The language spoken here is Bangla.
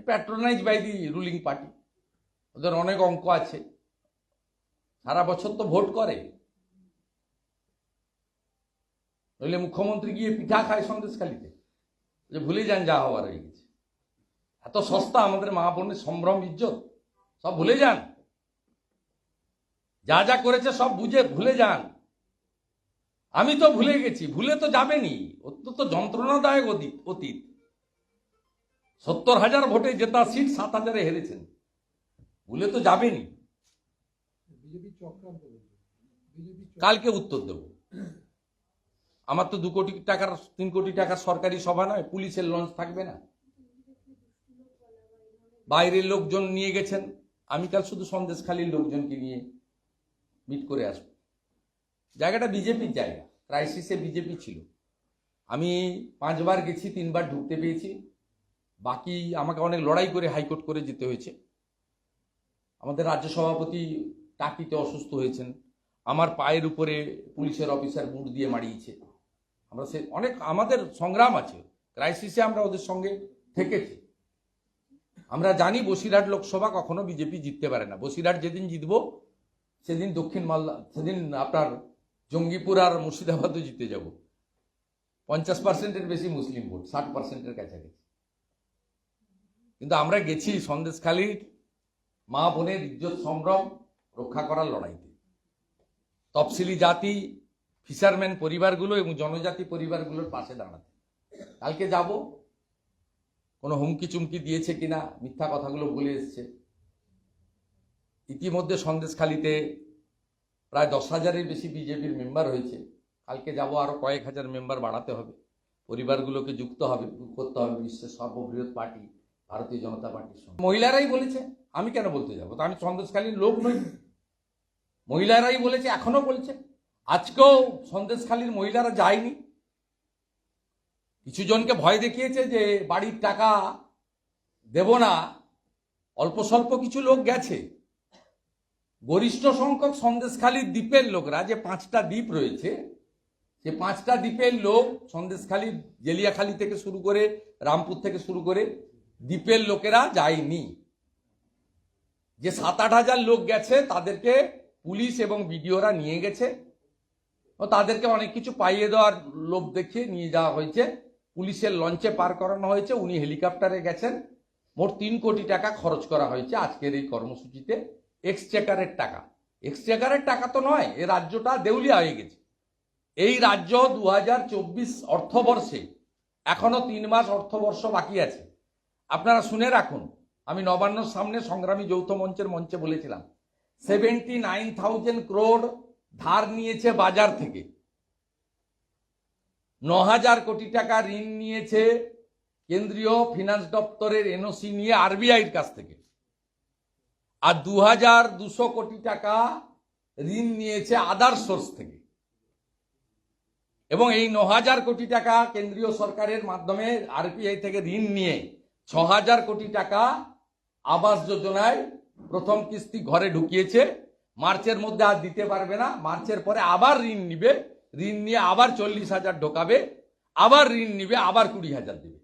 Patronise by the ruling party ওদের অনেক অঙ্ক আছে। সারা বছর তো ভোট করে। নইলে মুখ্যমন্ত্রী গিয়ে পিঠা খায় সন্দেশখালিতে। যে ভুলে যান যা হওয়ার হয়ে গেছে। এত সস্তা আমাদের মা বোনের সম্ভ্রম, ইজ্জত। সব ভুলে যান। যা যা করেছে সব বুঝে ভুলে যান। আমি তো ভুলে গেছি। ভুলে তো যাবেনি। অত্যন্ত যন্ত্রণাদায়ক অতীত অতীত। সত্তর হাজার ভোটে জেতা সিট সাত হাজারে হেরেছেন। ভুলে তো যাবেনি কালকে উত্তর দেব। আমার তো দু কোটি টাকার তিন কোটি টাকার সরকারি সভা নয় পুলিশের লঞ্চ থাকবে না। বাইরের লোকজন নিয়ে গেছেন। আমি কাল শুধু সন্দেশখালীর লোকজনকে নিয়ে মিট করে আসব। জায়গাটা বিজেপির জায়গা। ক্রাইসিসে বিজেপি ছিল। আমি পাঁচবার গেছি তিনবার ঢুকতে পেয়েছি। বাকি আমাকে অনেক লড়াই করে হাইকোর্ট করে যেতে হয়েছে। আমাদের রাজ্য সভাপতি টাকিতে অসুস্থ হয়েছেন। আমার পায়ের উপরে পুলিশের অফিসার বুট দিয়ে মারিয়েছে। আমরা সে অনেক, আমাদের সংগ্রাম আছে। ক্রাইসিসে আমরা ওদের সঙ্গে থেকেছি। আমরা জানি বসিরহাট লোকসভা কখনো বিজেপি জিততে পারে না। বসিরহাট যেদিন জিতব, সেদিন দক্ষিণ মালদা, সেদিন আপনার জঙ্গিপুর আর মুর্শিদাবাদও জিতে যাব। পঞ্চাশ পার্সেন্টের বেশি মুসলিম ভোট, ষাট পার্সেন্টের কাছাকাছি। কিন্তু আমরা গেছি সন্দেশখালীর মা বোনের ইজ্জত সম্ভ্রম রক্ষা করার লড়াইতে। তফসিলি জাতি, ফিশারম্যান পরিবারগুলো এবং জনজাতি পরিবারগুলোর পাশে দাঁড়াতে। কালকে যাব, কোনো হুমকি চুমকি দিয়েছে কিনা মিথ্যা কথাগুলো বলে এসছে। ইতিমধ্যে সন্দেশখালিতে প্রায় দশ হাজারের বেশি বিজেপির মেম্বার হয়েছে। কালকে যাব, আরও কয়েক হাজার মেম্বার বাড়াতে হবে। পরিবারগুলোকে যুক্ত হবে, করতে হবে বিশ্বের সর্ববৃহৎ পার্টি। ভারতীয় জনতা পার্টির সঙ্গে। মহিলারাই বলেছে, আমি কেন বলতে যাব? তো আমি সন্দেশখালীর লোক নই। মহিলারাই বলেছে এখনও বলছে। আজকেও সন্দেশখালীর মহিলারা যায়নি। কিছু জনকে ভয় দেখিয়েছে যে বাড়ির টাকা দেব না। অল্প স্বল্প কিছু লোক গেছে। গরিষ্ঠ সংখ্যক সন্দেশখালীর দ্বীপের লোকরা, যে পাঁচটা দ্বীপ রয়েছে, সে পাঁচটা দ্বীপের লোক সন্দেশখালী জেলিয়াখালী থেকে শুরু করে রামপুর থেকে শুরু করে দ্বীপের লোকেরা যায়নি। যে সাত আট হাজার লোক গেছে, তাদেরকে পুলিশ এবং বিডিওরা নিয়ে গেছে। ও তাদেরকে অনেক কিছু পাইয়ে দেওয়ার লোভ দেখিয়ে নিয়ে যাওয়া হয়েছে। পুলিশের লঞ্চে পার করানো হয়েছে, উনি হেলিকপ্টারে গেছেন। মোট তিন কোটি টাকা খরচ করা হয়েছে আজকের এই কর্মসূচিতে। এক্সচেকারের টাকা। এক্সচেকারের টাকা তো নয়, এ রাজ্যটা দেউলিয়া হয়ে গেছে। এই রাজ্য দু হাজার চব্বিশ অর্থবর্ষে এখনও তিন মাস অর্থবর্ষ বাকি আছে। আপনারা শুনে রাখুন, আমি নবান্নর সামনে সংগ্রামী যৌথ মঞ্চের মঞ্চে বলেছিলাম সেভেন্টি নাইন থাউজেন্ড ক্রোড ধার নিয়েছে বাজার থেকে। ন হাজার কোটি টাকা ঋণ নিয়েছে কেন্দ্রীয় ফিনান্স দপ্তরের এনওসি নিয়ে আরবিআইয়ের কাছ থেকে। আর দু হাজার দুশো কোটি টাকা ঋণ নিয়েছে আদার সোর্স থেকে। এবং এই ন হাজার কোটি টাকা কেন্দ্রীয় সরকারের মাধ্যমে আরপিআই থেকে ঋণ নিয়ে ছ কোটি টাকা আবাস যোজনায় প্রথম কিস্তি ঘরে ঢুকিয়েছে। মার্চের মধ্যে আর দিতে পারবে না। মার্চের পরে আবার ঋণ নিবে। ঋণ নিয়ে আবার চল্লিশ হাজার ঢোকাবে। আবার ঋণ নিবে, আবার কুড়ি হাজার দেবে।